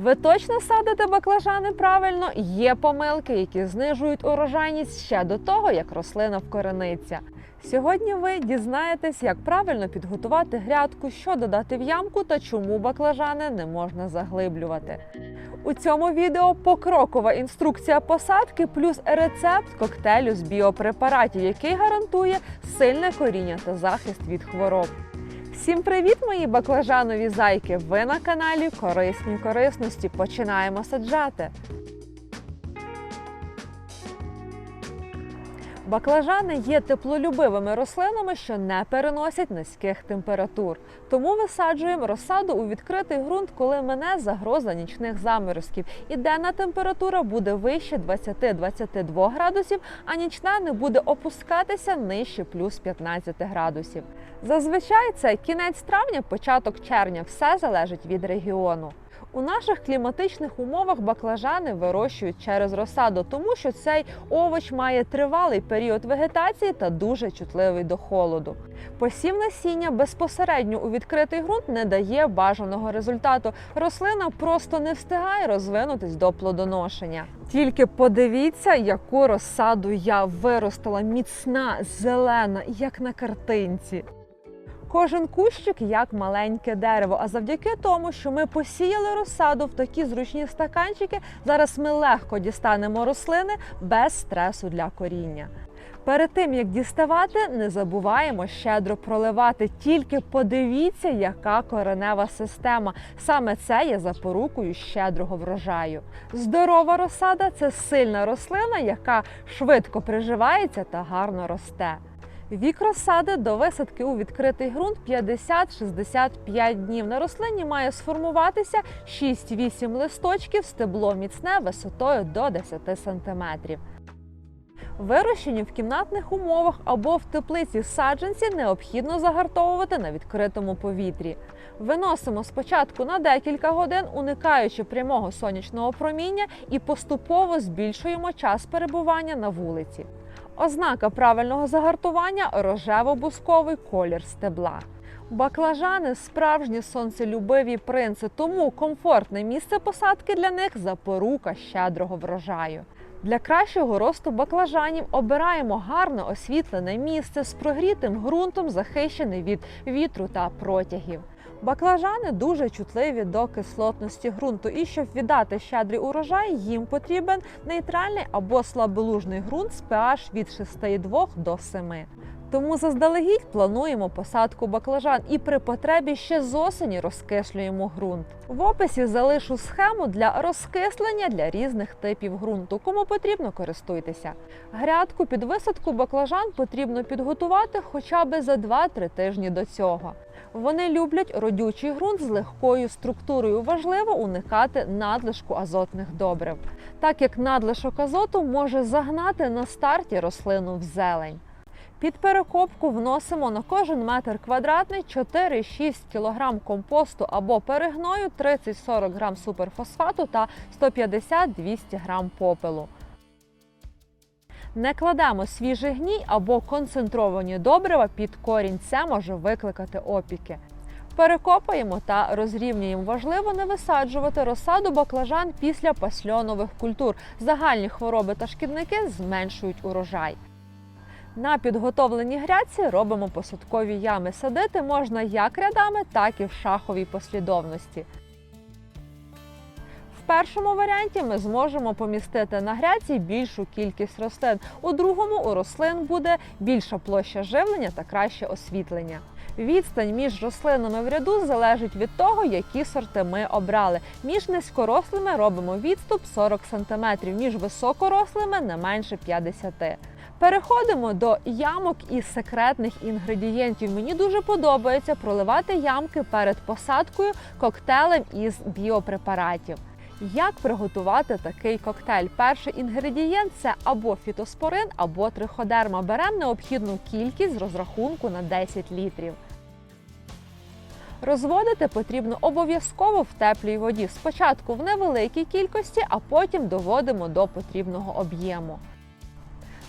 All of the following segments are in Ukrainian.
Ви точно садите баклажани правильно? Є помилки, які знижують урожайність ще до того, як рослина вкорениться. Сьогодні ви дізнаєтесь, як правильно підготувати грядку, що додати в ямку та чому баклажани не можна заглиблювати. У цьому відео покрокова інструкція посадки плюс рецепт коктейлю з біопрепаратів, який гарантує сильне коріння та захист від хвороб. Всім привіт, мої баклажанові зайки! Ви на каналі Корисні корисності. Починаємо саджати. Баклажани є теплолюбивими рослинами, що не переносять низьких температур. Тому висаджуємо розсаду у відкритий ґрунт, коли мене загроза нічних заморозків. І денна температура буде вище 20-22 градусів, а нічна не буде опускатися нижче плюс 15 градусів. Зазвичай це кінець травня, початок червня. Все залежить від регіону. У наших кліматичних умовах баклажани вирощують через розсаду, тому що цей овоч має тривалий період вегетації та дуже чутливий до холоду. Посів насіння безпосередньо у відкритий ґрунт не дає бажаного результату. Рослина просто не встигає розвинутись до плодоношення. Тільки подивіться, яку розсаду я виростила міцна, зелена, як на картинці. Кожен кущик як маленьке дерево. А завдяки тому, що ми посіяли розсаду в такі зручні стаканчики, зараз ми легко дістанемо рослини без стресу для коріння. Перед тим як діставати, не забуваємо щедро проливати. Тільки подивіться, яка коренева система. Саме це є запорукою щедрого врожаю. Здорова розсада це сильна рослина, яка швидко приживається та гарно росте. Вік розсади до висадки у відкритий ґрунт 50-65 днів. На рослині має сформуватися 6-8 листочків, стебло міцне висотою до 10 см. Вирощені в кімнатних умовах або в теплиці саджанці необхідно загартовувати на відкритому повітрі. Виносимо спочатку на декілька годин, уникаючи прямого сонячного проміння, і поступово збільшуємо час перебування на вулиці. Ознака правильного загартування рожево-бусковий колір стебла. Баклажани справжні сонцелюбиві принци, тому комфортне місце посадки для них запорука щедрого врожаю. Для кращого росту баклажанів обираємо гарно освітлене місце з прогрітим ґрунтом, захищене від вітру та протягів. Баклажани дуже чутливі до кислотності ґрунту, і щоб віддати щедрий урожай, їм потрібен нейтральний або слаболужний ґрунт з pH від 6,2 до 7. Тому заздалегідь плануємо посадку баклажан і при потребі ще з осені розкислюємо ґрунт. В описі залишу схему для розкислення для різних типів ґрунту. Кому потрібно, користуйтеся. Грядку під висадку баклажан потрібно підготувати хоча б за 2-3 тижні до цього. Вони люблять родючий ґрунт з легкою структурою. Важливо уникати надлишку азотних добрив, так як надлишок азоту може загнати на старті рослину в зелень. Під перекопку вносимо на кожен метр квадратний 4-6 кг компосту або перегною, 30-40 г суперфосфату та 150-200 г попелу. Не кладемо свіжий гній або концентровані добрива під корінь. Це може викликати опіки. Перекопаємо та розрівнюємо. Важливо не висаджувати розсаду баклажан після пасльонових культур. Загальні хвороби та шкідники зменшують урожай. На підготовленій грядці робимо посадкові ями. Садити можна як рядами, так і в шаховій послідовності. В першому варіанті ми зможемо помістити на грядці більшу кількість рослин. У другому у рослин буде більша площа живлення та краще освітлення. Відстань між рослинами в ряду залежить від того, які сорти ми обрали. Між низькорослими робимо відступ 40 см, між високорослими не менше 50 см. Переходимо до ямок із секретних інгредієнтів. Мені дуже подобається проливати ямки перед посадкою коктейлем із біопрепаратів. Як приготувати такий коктейль? Перший інгредієнт це або фітоспорин, або триходерма. Беремо необхідну кількість з розрахунку на 10 літрів. Розводити потрібно обов'язково в теплій воді. Спочатку в невеликій кількості, а потім доводимо до потрібного об'єму.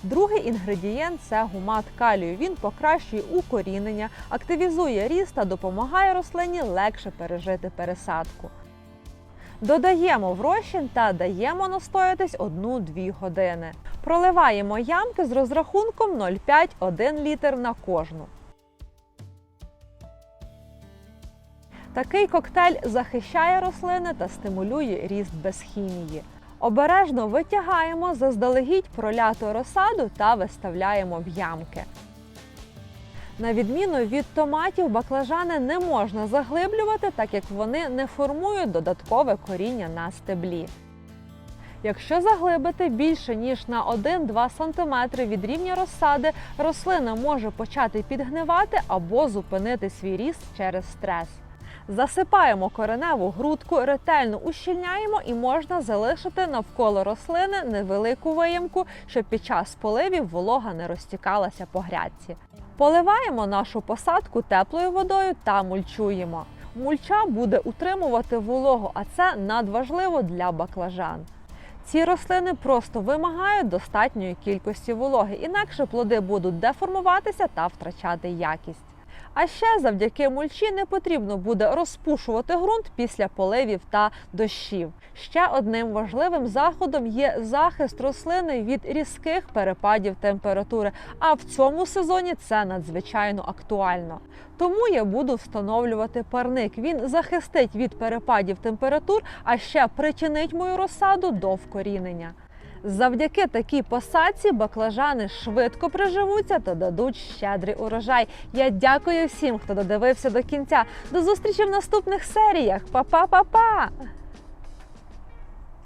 Другий інгредієнт це гумат калію. Він покращує укорінення, активізує ріст та допомагає рослині легше пережити пересадку. Додаємо в розчин та даємо настоятись 1-2 години. Проливаємо ямки з розрахунком 0,5-1 літр на кожну. Такий коктейль захищає рослини та стимулює ріст без хімії. Обережно витягаємо заздалегідь проляту розсаду та виставляємо в ямки. На відміну від томатів, баклажани не можна заглиблювати, так як вони не формують додаткове коріння на стеблі. Якщо заглибити більше ніж на 1-2 см від рівня розсади, рослина може почати підгнивати або зупинити свій ріст через стрес. Засипаємо кореневу грудку, ретельно ущільняємо і можна залишити навколо рослини невелику виямку, щоб під час поливів волога не розтікалася по грядці. Поливаємо нашу посадку теплою водою та мульчуємо. Мульча буде утримувати вологу, а це надважливо для баклажан. Ці рослини просто вимагають достатньої кількості вологи, інакше плоди будуть деформуватися та втрачати якість. А ще завдяки мульчі не потрібно буде розпушувати ґрунт після поливів та дощів. Ще одним важливим заходом є захист рослини від різких перепадів температури. А в цьому сезоні це надзвичайно актуально. Тому я буду встановлювати парник. Він захистить від перепадів температур, а ще причинить мою розсаду до вкорінення. Завдяки такій посадці баклажани швидко приживуться та дадуть щедрий урожай. Я дякую всім, хто додивився до кінця. До зустрічі в наступних серіях. Па-па-па-па!